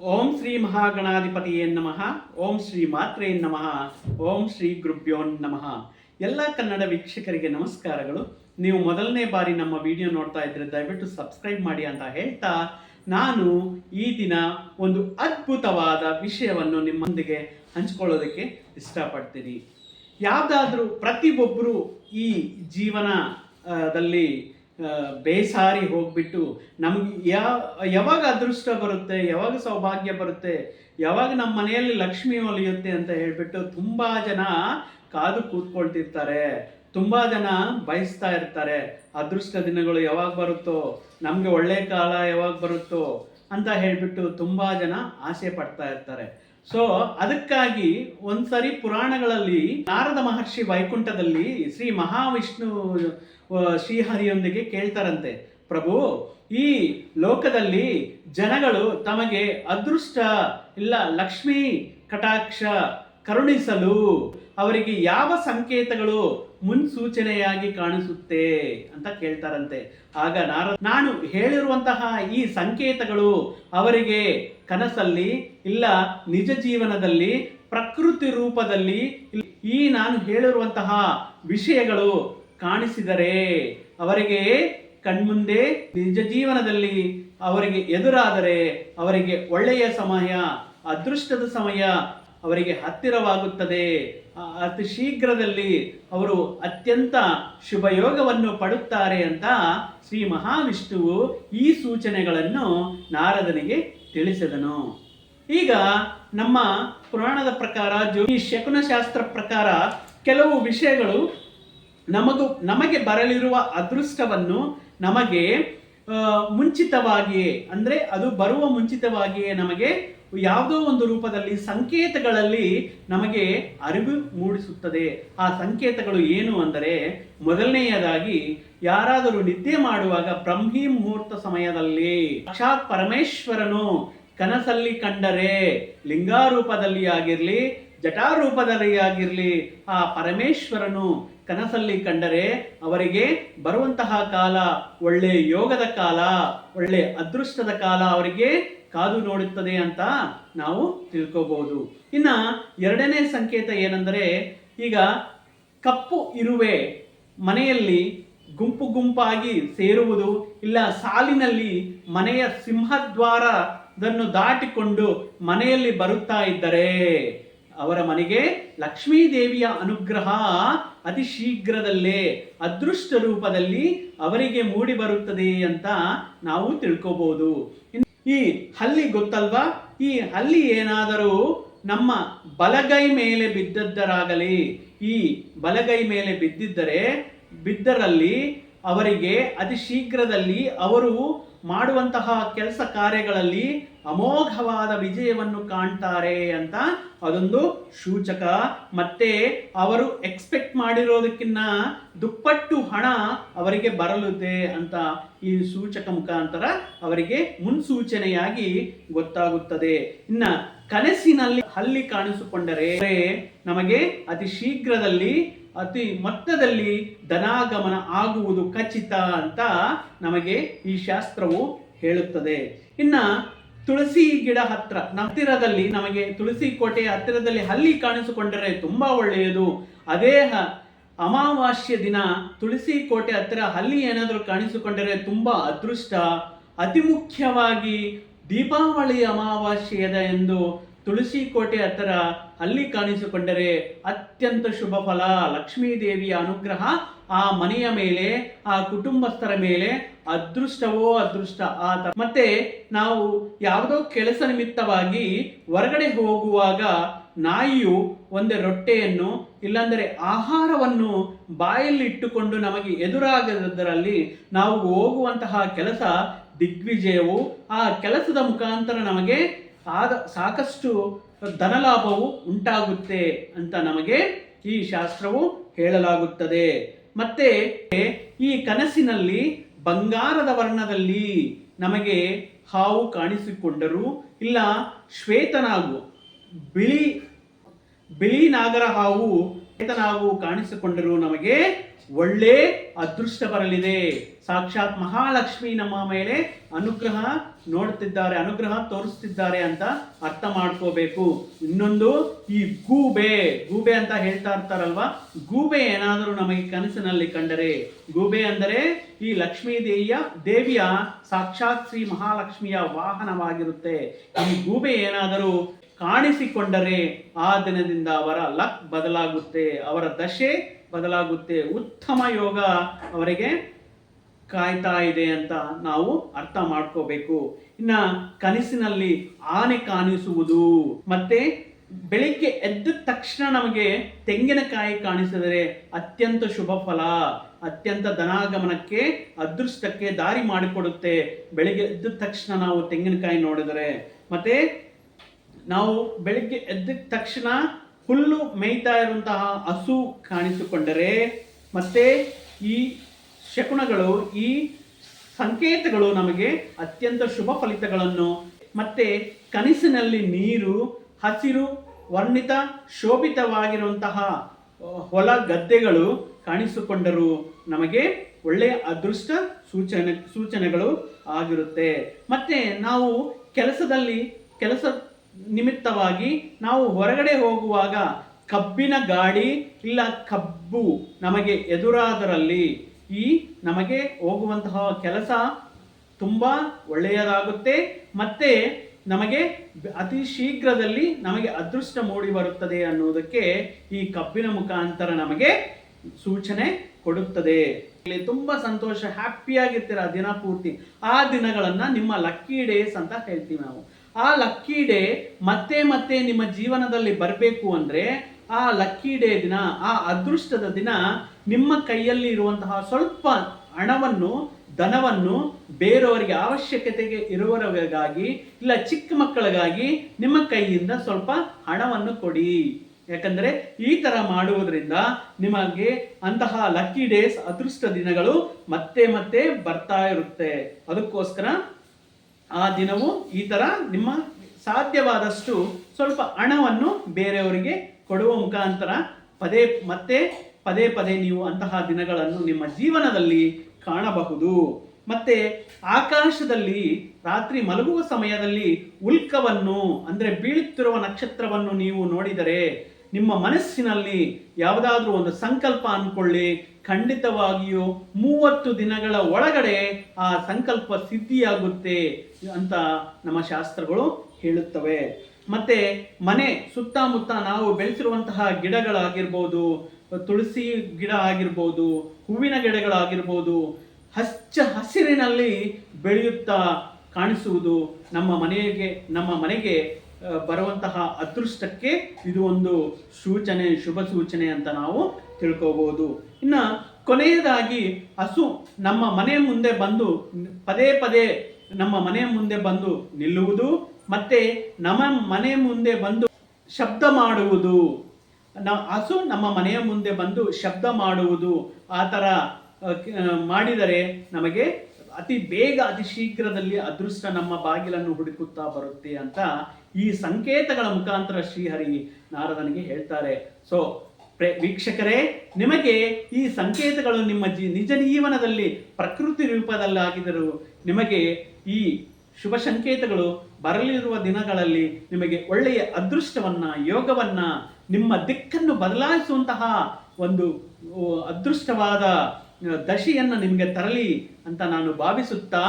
ಓಂ ಶ್ರೀ ಮಹಾಗಣಾಧಿಪತಿಯೇ ನಮಃ, ಓಂ ಶ್ರೀ ಮಾತ್ರೇ ನಮಃ, ಓಂ ಶ್ರೀ ಗುರುಭ್ಯೋ ನಮಃ. ಎಲ್ಲ ಕನ್ನಡ ವೀಕ್ಷಕರಿಗೆ ನಮಸ್ಕಾರಗಳು. ನೀವು ಮೊದಲನೇ ಬಾರಿ ನಮ್ಮ ವಿಡಿಯೋ ನೋಡ್ತಾ ಇದ್ರೆ ದಯವಿಟ್ಟು ಸಬ್ಸ್ಕ್ರೈಬ್ ಮಾಡಿ ಅಂತ ಹೇಳ್ತಾ ನಾನು ಈ ದಿನ ಒಂದು ಅದ್ಭುತವಾದ ವಿಷಯವನ್ನು ನಿಮ್ಮೊಂದಿಗೆ ಹಂಚ್ಕೊಳ್ಳೋದಕ್ಕೆ ಇಷ್ಟಪಡ್ತೀನಿ. ಯಾವುದಾದ್ರೂ ಪ್ರತಿಯೊಬ್ಬರು ಈ ಜೀವನದಲ್ಲಿ ಬೇಸಾರಿ ಹೋಗ್ಬಿಟ್ಟು ನಮ್ಗೆ ಯಾವ ಯಾವಾಗ ಅದೃಷ್ಟ ಬರುತ್ತೆ, ಯಾವಾಗ ಸೌಭಾಗ್ಯ ಬರುತ್ತೆ, ಯಾವಾಗ ನಮ್ಮ ಮನೆಯಲ್ಲಿ ಲಕ್ಷ್ಮಿ ಒಲಿಯುತ್ತೆ ಅಂತ ಹೇಳಿಬಿಟ್ಟು ತುಂಬಾ ಜನ ಕಾದು ಕೂತ್ಕೊಳ್ತಿರ್ತಾರೆ. ತುಂಬಾ ಜನ ಬಯಸ್ತಾ ಇರ್ತಾರೆ, ಅದೃಷ್ಟ ದಿನಗಳು ಯಾವಾಗ ಬರುತ್ತೋ, ನಮಗೆ ಒಳ್ಳೆ ಕಾಲ ಯಾವಾಗ ಬರುತ್ತೋ ಅಂತ ಹೇಳಿಬಿಟ್ಟು ತುಂಬಾ ಜನ ಆಸೆ ಪಡ್ತಾ ಇರ್ತಾರೆ. ಸೊ ಅದಕ್ಕಾಗಿ ಒಂದ್ಸರಿ ಪುರಾಣಗಳಲ್ಲಿ ನಾರದ ಮಹರ್ಷಿ ವೈಕುಂಠದಲ್ಲಿ ಶ್ರೀ ಮಹಾವಿಷ್ಣು ಶ್ರೀಹರಿಯೊಂದಿಗೆ ಕೇಳ್ತಾರಂತೆ, ಪ್ರಭು, ಈ ಲೋಕದಲ್ಲಿ ಜನಗಳು ತಮಗೆ ಅದೃಷ್ಟ, ಇಲ್ಲ ಲಕ್ಷ್ಮೀ, ಕಟಾಕ್ಷ ಕರುಣಿಸಲು ಅವರಿಗೆ ಯಾವ ಸಂಕೇತಗಳು ಮುನ್ಸೂಚನೆಯಾಗಿ ಕಾಣಿಸುತ್ತೆ ಅಂತ ಕೇಳ್ತಾರಂತೆ. ಆಗ ನಾರ, ನಾನು ಹೇಳಿರುವಂತಹ ಈ ಸಂಕೇತಗಳು ಅವರಿಗೆ ಕನಸಲ್ಲಿ ಇಲ್ಲ ನಿಜ ಜೀವನದಲ್ಲಿ, ಪ್ರಕೃತಿ ರೂಪದಲ್ಲಿ ಈ ನಾನು ಹೇಳಿರುವಂತಹ ವಿಷಯಗಳು ಕಾಣಿಸಿದರೆ ಅವರಿಗೆ ಕಣ್ಮುಂದೆ ನಿಜ ಜೀವನದಲ್ಲಿ ಅವರಿಗೆ ಎದುರಾದರೆ ಅವರಿಗೆ ಒಳ್ಳೆಯ ಸಮಯ, ಅದೃಷ್ಟದ ಸಮಯ ಅವರಿಗೆ ಹತ್ತಿರವಾಗುತ್ತದೆ. ಅತಿ ಶೀಘ್ರದಲ್ಲಿ ಅವರು ಅತ್ಯಂತ ಶುಭಯೋಗವನ್ನು ಪಡುತ್ತಾರೆ ಅಂತ ಶ್ರೀ ಮಹಾವಿಷ್ಣುವು ಈ ಸೂಚನೆಗಳನ್ನು ನಾರದನಿಗೆ ತಿಳಿಸಿದನು. ಈಗ ನಮ್ಮ ಪುರಾಣದ ಪ್ರಕಾರ, ಜೋ- ಶಕುನ ಶಾಸ್ತ್ರ ಪ್ರಕಾರ ಕೆಲವು ವಿಷಯಗಳು ನಮಗೂ, ನಮಗೆ ಬರಲಿರುವ ಅದೃಷ್ಟವನ್ನು ನಮಗೆ ಮುಂಚಿತವಾಗಿಯೇ, ಅಂದರೆ ಅದು ಬರುವ ಮುಂಚಿತವಾಗಿಯೇ ನಮಗೆ ಯಾವುದೋ ಒಂದು ರೂಪದಲ್ಲಿ ಸಂಕೇತಗಳಲ್ಲಿ ನಮಗೆ ಅರಿವು ಮೂಡಿಸುತ್ತದೆ. ಆ ಸಂಕೇತಗಳು ಏನು ಅಂದರೆ, ಮೊದಲನೆಯದಾಗಿ ಯಾರಾದರೂ ನಿದ್ದೆ ಮಾಡುವಾಗ ಬ್ರಹ್ಮಿ ಮುಹೂರ್ತ ಸಮಯದಲ್ಲಿ ಸಾಕ್ಷಾತ್ ಪರಮೇಶ್ವರನು ಕನಸಲ್ಲಿ ಕಂಡರೆ, ಲಿಂಗಾರೂಪದಲ್ಲಿ ಆಗಿರಲಿ, ಜಟಾರೂಪದಲ್ಲಿ ಆಗಿರಲಿ, ಆ ಪರಮೇಶ್ವರನು ಕನಸಲ್ಲಿ ಕಂಡರೆ ಅವರಿಗೆ ಬರುವಂತಹ ಕಾಲ ಒಳ್ಳೆ ಯೋಗದ ಕಾಲ, ಒಳ್ಳೆ ಅದೃಷ್ಟದ ಕಾಲ ಅವರಿಗೆ ಕಾದು ನೋಡುತ್ತದೆ ಅಂತ ನಾವು ತಿಳ್ಕೋಬಹುದು ಇನ್ನ ಎರಡನೇ ಸಂಕೇತ ಏನೆಂದರೆ, ಈಗ ಕಪ್ಪು ಇರುವೆ ಮನೆಯಲ್ಲಿ ಗುಂಪು ಗುಂಪಾಗಿ ಸೇರುವುದು, ಇಲ್ಲ ಸಾಲಿನಲ್ಲಿ ಮನೆಯ ಸಿಂಹದ್ವಾರದನ್ನು ದಾಟಿಕೊಂಡು ಮನೆಯಲ್ಲಿ ಬರುತ್ತಾ ಇದ್ದರೆ ಅವರ ಮನೆಗೆ ಲಕ್ಷ್ಮೀದೇವಿಯ ಅನುಗ್ರಹ ಅತಿ ಶೀಘ್ರದಲ್ಲೇ ಅದೃಷ್ಟ ರೂಪದಲ್ಲಿ ಅವರಿಗೆ ಮೂಡಿ ಬರುತ್ತದೆ ಅಂತ ನಾವು ತಿಳ್ಕೋಬಹುದು ಈ ಹಲ್ಲಿ ಗೊತ್ತಲ್ವಾ? ಈ ಹಲ್ಲಿ ಏನಾದರೂ ನಮ್ಮ ಬಲಗೈ ಮೇಲೆ ಬಿದ್ದದ್ದರಾಗಲಿ, ಈ ಬಲಗೈ ಮೇಲೆ ಬಿದ್ದಿದ್ದರೆ, ಬಿದ್ದರಲ್ಲಿ ಅವರಿಗೆ ಅತಿ ಶೀಘ್ರದಲ್ಲಿ ಅವರು ಮಾಡುವಂತಹ ಕೆಲಸ ಕಾರ್ಯಗಳಲ್ಲಿ ಅಮೋಘವಾದ ವಿಜಯವನ್ನು ಕಾಣ್ತಾರೆ ಅಂತ ಅದೊಂದು ಸೂಚಕ. ಮತ್ತೆ ಅವರು ಎಕ್ಸ್ಪೆಕ್ಟ್ ಮಾಡಿರೋದಕ್ಕಿನ್ನ ದುಪ್ಪಟ್ಟು ಹಣ ಅವರಿಗೆ ಬರಲಿದೆ ಅಂತ ಈ ಸೂಚಕ ಮುಖಾಂತರ ಅವರಿಗೆ ಮುನ್ಸೂಚನೆಯಾಗಿ ಗೊತ್ತಾಗುತ್ತದೆ. ಇನ್ನ ಕನಸಿನಲ್ಲಿ ಹಲ್ಲಿ ಕಾಣಿಸಿಕೊಂಡರೆ ನಮಗೆ ಅತಿ ಶೀಘ್ರದಲ್ಲಿ, ಅತಿ ಮೊತ್ತದಲ್ಲಿ ಧನಾಗಮನ ಆಗುವುದು ಖಚಿತ ಅಂತ ನಮಗೆ ಈ ಶಾಸ್ತ್ರವು ಹೇಳುತ್ತದೆ. ಇನ್ನ ತುಳಸಿ ಗಿಡ ಹತ್ರ ಹತ್ತಿರದಲ್ಲಿ ನಮಗೆ ತುಳಸಿ ಕೋಟೆ ಹತ್ತಿರದಲ್ಲಿ ಹಲ್ಲಿ ಕಾಣಿಸಿಕೊಂಡರೆ ತುಂಬಾ ಒಳ್ಳೆಯದು. ಅದೇ ಅಮಾವಾಸ್ಯೆ ದಿನ ತುಳಸಿ ಕೋಟೆ ಹತ್ತಿರ ಹಲ್ಲಿ ಏನಾದರೂ ಕಾಣಿಸಿಕೊಂಡರೆ ತುಂಬಾ ಅದೃಷ್ಟ. ಅತಿ ಮುಖ್ಯವಾಗಿ ದೀಪಾವಳಿ ಅಮಾವಾಸ್ಯೆಯದ ಎಂದು ತುಳಸಿ ಕೋಟೆ ಹತ್ತಿರ ಅಲ್ಲಿ ಕಾಣಿಸಿಕೊಂಡರೆ ಅತ್ಯಂತ ಶುಭ ಫಲ. ಲಕ್ಷ್ಮೀ ದೇವಿಯ ಅನುಗ್ರಹ ಆ ಮನೆಯ ಮೇಲೆ, ಆ ಕುಟುಂಬಸ್ಥರ ಮೇಲೆ. ಅದೃಷ್ಟವೋ ಅದೃಷ್ಟ, ಆ ಮತ್ತೆ ನಾವು ಯಾವುದೋ ಕೆಲಸ ನಿಮಿತ್ತವಾಗಿ ಹೊರಗಡೆ ಹೋಗುವಾಗ ನಾಯಿಯು ಒಂದೇ ರೊಟ್ಟೆಯನ್ನು, ಇಲ್ಲಾಂದರೆ ಆಹಾರವನ್ನು ಬಾಯಲ್ಲಿ ಇಟ್ಟುಕೊಂಡು ನಮಗೆ ಎದುರಾಗದರಲ್ಲಿ ನಾವು ಹೋಗುವಂತಹ ಕೆಲಸ ದಿಗ್ವಿಜಯವು. ಆ ಕೆಲಸದ ಮುಖಾಂತರ ನಮಗೆ ಆದ ಸಾಕಷ್ಟು ಧನಲಾಭವು ಉಂಟಾಗುತ್ತೆ ಅಂತ ನಮಗೆ ಈ ಶಾಸ್ತ್ರವು ಹೇಳಲಾಗುತ್ತದೆ. ಮತ್ತೆ ಈ ಕನಸಿನಲ್ಲಿ ಬಂಗಾರದ ವರ್ಣದಲ್ಲಿ ನಮಗೆ ಹಾವು ಕಾಣಿಸಿಕೊಂಡರು ಇಲ್ಲ ಶ್ವೇತನಾಗು ಬಿಳಿ ಬಿಳಿ ನಾಗರ ಹಾವು ನಾವು ಕಾಣಿಸಿಕೊಂಡರೂ ನಮಗೆ ಒಳ್ಳೆ ಅದೃಷ್ಟ ಬರಲಿದೆ. ಸಾಕ್ಷಾತ್ ಮಹಾಲಕ್ಷ್ಮಿ ನಮ್ಮ ಮೇಲೆ ಅನುಗ್ರಹ ನೋಡ್ತಿದ್ದಾರೆ ಅನುಗ್ರಹ ತೋರಿಸ್ತಿದ್ದಾರೆ ಅಂತ ಅರ್ಥ ಮಾಡ್ಕೋಬೇಕು. ಇನ್ನೊಂದು ಈ ಗೂಬೆ. ಗೂಬೆ ಅಂತ ಹೇಳ್ತಾ ಇರ್ತಾರಲ್ವಾ? ಗೂಬೆ ಏನಾದರೂ ನಮಗೆ ಕನಸಿನಲ್ಲಿ ಕಂಡರೆ, ಗೂಬೆ ಅಂದರೆ ಈ ಲಕ್ಷ್ಮೀ ದೇವಿಯ ದೇವಿಯ ಸಾಕ್ಷಾತ್ ಶ್ರೀ ಮಹಾಲಕ್ಷ್ಮಿಯ ವಾಹನವಾಗಿರುತ್ತೆ. ಈ ಗೂಬೆ ಏನಾದರೂ ಕಾಣಿಸಿಕೊಂಡರೆ ಆ ದಿನದಿಂದ ಅವರ ಲಕ್ ಬದಲಾಗುತ್ತೆ, ಅವರ ದಶೆ ಬದಲಾಗುತ್ತೆ. ಉತ್ತಮ ಯೋಗ ಅವರಿಗೆ ಕಾಯ್ತಾ ಇದೆ ಅಂತ ನಾವು ಅರ್ಥ ಮಾಡ್ಕೋಬೇಕು. ಇನ್ನ ಕನಸಿನಲ್ಲಿ ಆನೆ ಕಾಣಿಸುವುದು, ಮತ್ತೆ ಬೆಳಿಗ್ಗೆ ಎದ್ದ ತಕ್ಷಣ ನಮಗೆ ತೆಂಗಿನಕಾಯಿ ಕಾಣಿಸಿದರೆ ಅತ್ಯಂತ ಶುಭ ಫಲ, ಅತ್ಯಂತ ಧನಾಗಮನಕ್ಕೆ, ಅದೃಷ್ಟಕ್ಕೆ ದಾರಿ ಮಾಡಿಕೊಡುತ್ತೆ. ಬೆಳಿಗ್ಗೆ ಎದ್ದ ತಕ್ಷಣ ನಾವು ತೆಂಗಿನಕಾಯಿ ನೋಡಿದರೆ, ಮತ್ತೆ ನಾವು ಬೆಳಿಗ್ಗೆ ಎದ್ದ ತಕ್ಷಣ ಹುಲ್ಲು ಮೇಯ್ತಾ ಇರುವಂತಹ ಹಸು ಕಾಣಿಸಿಕೊಂಡರೆ ಮತ್ತೆ ಈ ಶಕುನಗಳು, ಈ ಸಂಕೇತಗಳು ನಮಗೆ ಅತ್ಯಂತ ಶುಭ ಫಲಿತಗಳನ್ನು ಮತ್ತೆ ಕನಸಿನಲ್ಲಿ ನೀರು, ಹಸಿರು, ವರ್ಣಿತ, ಶೋಭಿತವಾಗಿರುವಂತಹ ಹೊಲ ಗದ್ದೆಗಳು ಕಾಣಿಸಿಕೊಂಡರು ನಮಗೆ ಒಳ್ಳೆಯ ಅದೃಷ್ಟ ಸೂಚನೆ, ಸೂಚನೆಗಳು ಆಗಿರುತ್ತೆ. ಮತ್ತೆ ನಾವು ಕೆಲಸದಲ್ಲಿ, ಕೆಲಸ ನಿಮಿತ್ತವಾಗಿ ನಾವು ಹೊರಗಡೆ ಹೋಗುವಾಗ ಕಬ್ಬಿನ ಗಾಡಿ ಇಲ್ಲ ಕಬ್ಬು ನಮಗೆ ಎದುರಾದರಲ್ಲಿ ಈ ನಮಗೆ ಹೋಗುವಂತಹ ಕೆಲಸ ತುಂಬ ಒಳ್ಳೆಯದಾಗುತ್ತೆ. ಮತ್ತೆ ನಮಗೆ ಅತಿ ಶೀಘ್ರದಲ್ಲಿ ನಮಗೆ ಅದೃಷ್ಟ ಮೂಡಿ ಬರುತ್ತದೆ ಅನ್ನುವುದಕ್ಕೆ ಈ ಕಬ್ಬಿನ ಮುಖಾಂತರ ನಮಗೆ ಸೂಚನೆ ಕೊಡುತ್ತದೆ. ಇಲ್ಲಿ ತುಂಬ ಸಂತೋಷ ಹ್ಯಾಪಿಯಾಗಿರ್ತೀರ ದಿನ ಪೂರ್ತಿ? ಆ ದಿನಗಳನ್ನು ನಿಮ್ಮ ಲಕ್ಕಿ ಡೇಸ್ ಅಂತ ಹೇಳ್ತೀವಿ ನಾವು. ಆ ಲಕ್ಕಿ ಡೇ ಮತ್ತೆ ಮತ್ತೆ ನಿಮ್ಮ ಜೀವನದಲ್ಲಿ ಬರಬೇಕು ಅಂದ್ರೆ ಆ ಲಕ್ಕಿ ಡೇ ದಿನ, ಆ ಅದೃಷ್ಟದ ದಿನ ನಿಮ್ಮ ಕೈಯಲ್ಲಿ ಇರುವಂತಹ ಸ್ವಲ್ಪ ಹಣವನ್ನು, ಧನವನ್ನು ಬೇರೆಯವರಿಗೆ ಅವಶ್ಯಕತೆಗೆ ಇರುವವರಿಗಾಗಿ ಇಲ್ಲ ಚಿಕ್ಕ ಮಕ್ಕಳಿಗಾಗಿ ನಿಮ್ಮ ಕೈಯಿಂದ ಸ್ವಲ್ಪ ಹಣವನ್ನು ಕೊಡಿ. ಯಾಕಂದ್ರೆ ಈ ತರ ಮಾಡುವುದರಿಂದ ನಿಮಗೆ ಅಂತಹ ಲಕ್ಕಿ ಡೇಸ್ ಅದೃಷ್ಟ ದಿನಗಳು ಮತ್ತೆ ಮತ್ತೆ ಬರ್ತಾ ಇರುತ್ತೆ. ಅದಕ್ಕೋಸ್ಕರ ಆ ದಿನವೂ ಈ ಥರ ನಿಮ್ಮ ಸಾಧ್ಯವಾದಷ್ಟು ಸ್ವಲ್ಪ ಹಣವನ್ನು ಬೇರೆಯವರಿಗೆ ಕೊಡುವ ಮುಖಾಂತರ ಪದೇ ಮತ್ತೆ ಪದೇ ಪದೇ ನೀವು ಅಂತಹ ದಿನಗಳನ್ನು ನಿಮ್ಮ ಜೀವನದಲ್ಲಿ ಕಾಣಬಹುದು. ಮತ್ತೆ ಆಕಾಶದಲ್ಲಿ ರಾತ್ರಿ ಮಲಗುವ ಸಮಯದಲ್ಲಿ ಉಲ್ಕವನ್ನು, ಅಂದ್ರೆ ಬೀಳುತ್ತಿರುವ ನಕ್ಷತ್ರವನ್ನು ನೀವು ನೋಡಿದರೆ ನಿಮ್ಮ ಮನಸ್ಸಿನಲ್ಲಿ ಯಾವುದಾದ್ರೂ ಒಂದು ಸಂಕಲ್ಪ ಅಂದ್ಕೊಳ್ಳಿ. ಖಂಡಿತವಾಗಿಯೂ ಮೂವತ್ತು ದಿನಗಳ ಒಳಗಡೆ ಆ ಸಂಕಲ್ಪ ಸಿದ್ಧಿಯಾಗುತ್ತೆ ಅಂತ ನಮ್ಮ ಶಾಸ್ತ್ರಗಳು ಹೇಳುತ್ತವೆ. ಮತ್ತೆ ಮನೆ ಸುತ್ತಮುತ್ತ ನಾವು ಬೆಳೆಸಿರುವಂತಹ ಗಿಡಗಳಾಗಿರ್ಬೋದು, ತುಳಸಿ ಗಿಡ ಆಗಿರ್ಬೋದು, ಹೂವಿನ ಗಿಡಗಳಾಗಿರ್ಬೋದು, ಹಚ್ಚ ಹಸಿರಿನಲ್ಲಿ ಬೆಳೆಯುತ್ತಾ ಕಾಣಿಸುವುದು ನಮ್ಮ ಮನೆಗೆ ನಮ್ಮ ಮನೆಗೆ ಬರುವಂತಹ ಅದೃಷ್ಟಕ್ಕೆ ಇದು ಒಂದು ಸೂಚನೆ, ಶುಭ ಸೂಚನೆ ಅಂತ ನಾವು ತಿಳ್ಕೋಬಹುದು ಇನ್ನ ಕೊನೆಯದಾಗಿ ಹಸು ನಮ್ಮ ಮನೆ ಮುಂದೆ ಬಂದು ಪದೇ ಪದೇ ನಮ್ಮ ಮನೆ ಮುಂದೆ ಬಂದು ನಿಲ್ಲುವುದು, ಮತ್ತೆ ನಮ್ಮ ಮನೆ ಮುಂದೆ ಬಂದು ಶಬ್ದ ಮಾಡುವುದು. ಹಸು ನಮ್ಮ ಮನೆಯ ಮುಂದೆ ಬಂದು ಶಬ್ದ ಮಾಡುವುದು. ಆ ಥರ ಮಾಡಿದರೆ ನಮಗೆ ಅತಿ ಬೇಗ ಅತಿ ಶೀಘ್ರದಲ್ಲಿ ಅದೃಷ್ಟ ನಮ್ಮ ಬಾಗಿಲನ್ನು ಹುಡುಕುತ್ತಾ ಬರುತ್ತೆ ಅಂತ ಈ ಸಂಕೇತಗಳ ಮುಖಾಂತರ ಶ್ರೀಹರಿ ನಾರದನಿಗೆ ಹೇಳ್ತಾರೆ. ಸೊ ವೀಕ್ಷಕರೇ, ನಿಮಗೆ ಈ ಸಂಕೇತಗಳು ನಿಮ್ಮ ಜಿ, ನಿಜ ಜೀವನದಲ್ಲಿ ಪ್ರಕೃತಿ ರೂಪದಲ್ಲಾಗಿದ್ದರೂ ನಿಮಗೆ ಈ ಶುಭ ಸಂಕೇತಗಳು ಬರಲಿರುವ ದಿನಗಳಲ್ಲಿ ನಿಮಗೆ ಒಳ್ಳೆಯ ಅದೃಷ್ಟವನ್ನ, ಯೋಗವನ್ನ, ನಿಮ್ಮ ದಿಕ್ಕನ್ನು ಬದಲಾಯಿಸುವಂತಹ ಒಂದು ಅದೃಷ್ಟವಾದ ದಶೆಯನ್ನ ನಿಮಗೆ ತರಲಿ ಅಂತ ನಾನು ಭಾವಿಸುತ್ತಾ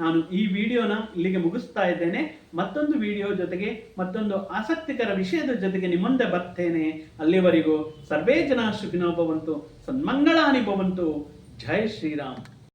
ನಾನು ಈ ವಿಡಿಯೋನ ಇಲ್ಲಿಗೆ ಮುಗಿಸ್ತಾ ಇದ್ದೇನೆ. ಮತ್ತೊಂದು ವಿಡಿಯೋ ಜೊತೆಗೆ ಮತ್ತೊಂದು ಆಸಕ್ತಿಕರ ವಿಷಯದ ಜೊತೆಗೆ ನಿಮ್ಮಂದೆ ಬರ್ತೇನೆ. ಅಲ್ಲಿವರೆಗೂ ಸರ್ವೇ ಜನ ಶುಭಿನೋ ಸನ್ಮಂಗಳಾನಿ ಭವಂತು. ಜೈ ಶ್ರೀರಾಮ್.